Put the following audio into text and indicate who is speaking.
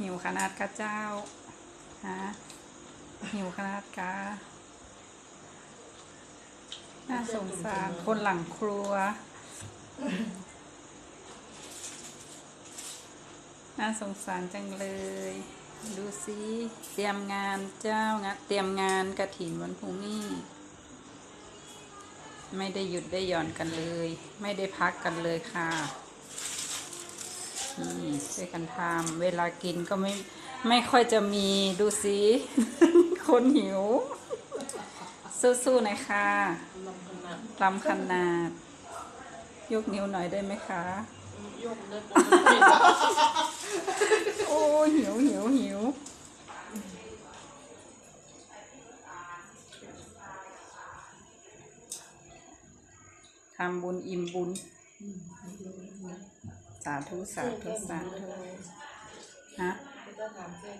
Speaker 1: หิวขนาดกะเจ้าฮะหิวขนาดกะน่าสงสารคนหลังครัว น่าสงสารจังเลย ดูสิเตรียมงานเจ้างานเตรียมงานกระถินวันพรุ่งนี้ ไม่ได้หยุดได้หย่อนกันเลย ไม่ได้พักกันเลยค่ะ นี่ช่วยกันทำเวลากินก็ไม่ไม่ค่อยจะมีดูสิ คนหิว สู้ๆหน่อยค่ะ
Speaker 2: ลำขนาด
Speaker 1: ลำขนาดยกนิ้วหน่อยได้ไหมคะ
Speaker 2: ยกได้
Speaker 1: โอ้หิวหิวหิวทำบุญอิ่มบุญ สาธุสาธุสาธุฮะ
Speaker 2: ไม่ต้องถามแค่